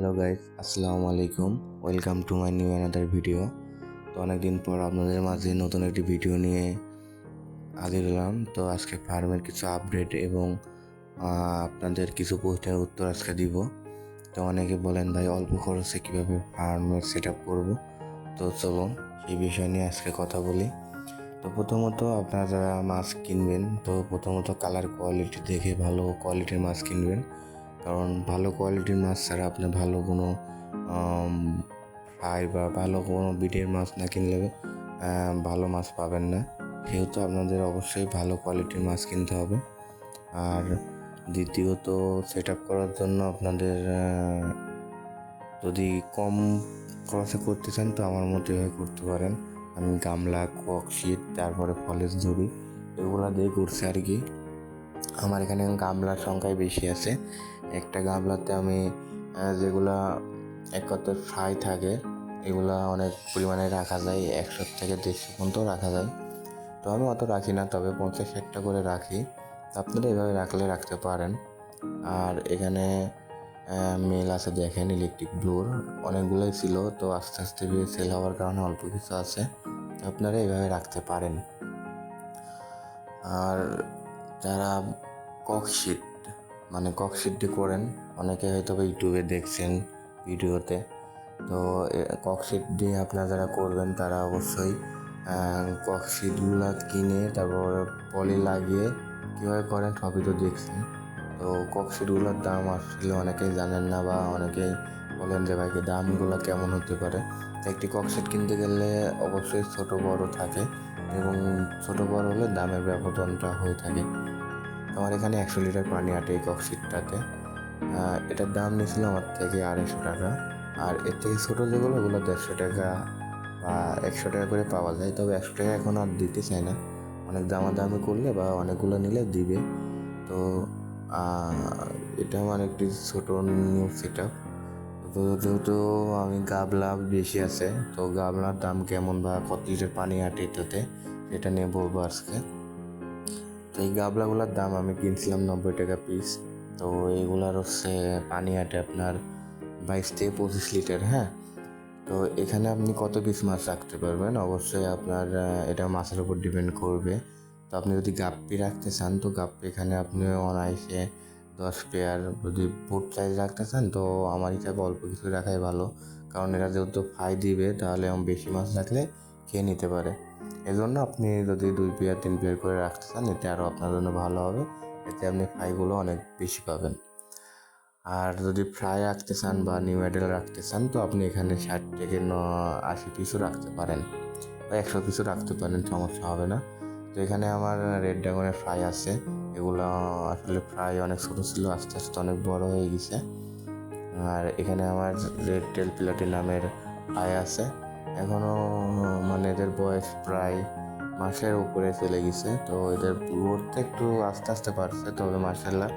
Hello guys, আসসালামু আলাইকুম। Welcome to my new another video তো অনেকদিন পর আপনাদের মাঝে নতুন একটি ভিডিও নিয়ে হাজির হলাম। তো আজকে ফার্মের কিছু আপডেট এবং আপনাদের কিছু প্রশ্নের উত্তর আজকে দিব। তো অনেকে বলেন, ভাই, অল্প খরচে কীভাবে ফার্মের সেট আপ করব? তো চলুন সেই বিষয় নিয়ে আজকে কথা বলি। তো প্রথমত আপনারা যারা মাছ কিনবেন, তো প্রথমত কালার কোয়ালিটি দেখে ভালো কোয়ালিটির মাছ কিনবেন। কারণ ভালো কোয়ালিটির মাছ ছাড়া আপনি ভালো কোনো ফ্রাই বা ভালো কোনো বিটের মাছ না কিনলে ভালো মাছ পাবেন না। সেহেতু আপনাদের অবশ্যই ভালো কোয়ালিটির মাছ কিনতে হবে। আর দ্বিতীয়ত সেট আপ করার জন্য আপনাদের যদি কম খরচে করতে চান, তো আমার মতো এভাবে করতে পারেন। আমি গামলা ককশিট তারপরে ফলের ঝুড়ি, এগুলো দিয়ে করছি আর কি। আমার এখানে গামলার সংখ্যাই বেশি আছে। একটা গামলাতে আমি যেগুলা একত্র ফ্রাই থাকে, এগুলা অনেক পরিমাণে রাখা যায় একশো থেকে দেড়শো পর্যন্ত রাখা যায়। তো আমি অত রাখি না, তবে পঞ্চাশ ষাটটা করে রাখি। আপনারা এভাবে রাখলে রাখতে পারেন। আর এখানে মেল আছে দেখেন, ইলেকট্রিক ব্লোর, অনেকগুলোই ছিল, তো আস্তে আস্তে সেল হওয়ার কারণে অল্প কিছু আছে। আপনারা এভাবে রাখতে পারেন। আর যারা ককশিট মানে ককশিট দিয়ে করেন। অনেকে হয়তো ইউটিউবে দেখছেন ভিডিওতে। তো ককশিট দিয়ে আপনারা যারা করবেন, তারা অবশ্যই ককশিটগুলো কিনে, তারপর পলি লাগিয়ে কীভাবে করেন সবই তো দেখছেন। তো ককশিটগুলোর দাম আসলে অনেকেই জানেন না বা অনেকেই বলেন যে, ভাই দামগুলো কেমন হতে পারে? একটি ককশিট কিনতে গেলে অবশ্যই ছোট বড় থাকে এবং ছোট বড় হলে দামের ব্যবধানটা হয়ে থাকে। আমার এখানে একশো লিটার পানি আটে এই ককশিটটাতে এটার দাম নিয়েছিল আমার থেকে আড়াইশো টাকা। আর এর থেকে ছোটো যেগুলো, ওগুলো দেড়শো টাকা বা একশো টাকা করে পাওয়া যায়। তবে একশো টাকা এখন আর দিতে চায় না। অনেক দামাদামি করলে বা অনেকগুলো নিলে দিবে। তো এটা আমার একটি ছোটো নিউ সেট আপ তো যেহেতু আমি গাবলা বেশি আছে, তো গাবলার দাম কেমন বা কত লিটার পানি আটে এটাতে সেটা নিয়ে বলব আজকে। এই গাবলাগুলোর দাম আমি কিনছিলাম নব্বই টাকা পিস তো এইগুলার হচ্ছে পানি আটে আপনার বাইশ থেকে পঁচিশ লিটার হ্যাঁ? তো এখানে আপনি কত পিস মাছ রাখতে পারবেন? অবশ্যই আপনার এটা মাছের উপর ডিপেন্ড করবে। তো আপনি যদি গাপ্পি রাখতে চান, তো গাপ্পি এখানে আপনি অনায়াসে দশ পেয়ার যদি ফুট সাইজ রাখতে চান, তো আমার হিসাবে অল্প কিছু রাখাই ভালো। কারণ এরা যেহেতু ফাই দিবে, তাহলে বেশি মাছ রাখলে খেয়ে নিতে পারে। এজন্য আপনি যদি দুই পেয়ার, তিন পেয়ার করে রাখতে চান, এতে আরও আপনার জন্য ভালো হবে। এতে আপনি ফ্রাইগুলো অনেক বেশি পাবেন। আর যদি ফ্রাই রাখতে চান বা নিউ অ্যাডেল রাখতে চান, তো আপনি এখানে ষাট থেকে ন, আশি পিসও রাখতে পারেন। বা একশো পিসও রাখতে পারেন, সমস্যা হবে না। তো এখানে আমার রেড ড্রাগনের ফ্রাই আছে। এগুলো আসলে ফ্রাই অনেক ছোটো ছিল, আস্তে আস্তে অনেক বড় হয়ে গেছে। আর এখানে আমার রেড টেল প্লাটি নামের ফ্রাই আছে। এখনও মানে এদের বয়স প্রায় মাসের উপরে চলে গেছে, তো এদের গ্রোথটা একটু আস্তে আস্তে বাড়ছে, তবে মার্শাল্লাহ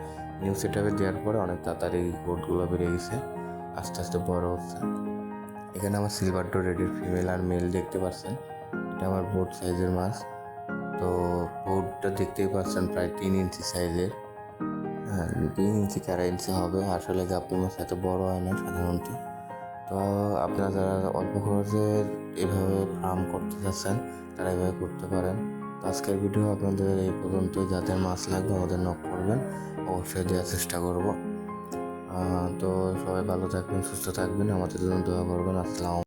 নিউ সেটআপে দেওয়ার পরে অনেক তাড়াতাড়ি গ্রোথগুলো বেড়ে গেছে, আস্তে আস্তে বড় হচ্ছে। এখানে আমার সিলভার ডো রেডির ফিমেল আর মেল দেখতে পাচ্ছেন, এটা আমার বোট সাইজের মাছ, তো বোটটা দেখতেই পাচ্ছেন প্রায় তিন ইঞ্চি সাইজের হ্যাঁ তিন ইঞ্চি আড়াই ইঞ্চি হবে, আসলে গাপ্পি মাছ এত বড় হয় না সাধারণত। তো আপনারা যারা অল্প খরচে এভাবে ফার্ম করতে চাচ্ছেন তারা এভাবে করতে পারেন। আজকের ভিডিও আপনাদের এই পর্যন্ত। যাদের মাছ লাগবে আমাদের নক করবেন। অবশ্যই দেওয়ার চেষ্টা করব। তো সবাই ভালো থাকবেন, সুস্থ থাকবেন। আমাদের জন্য দোয়া করবেন। আসসালাম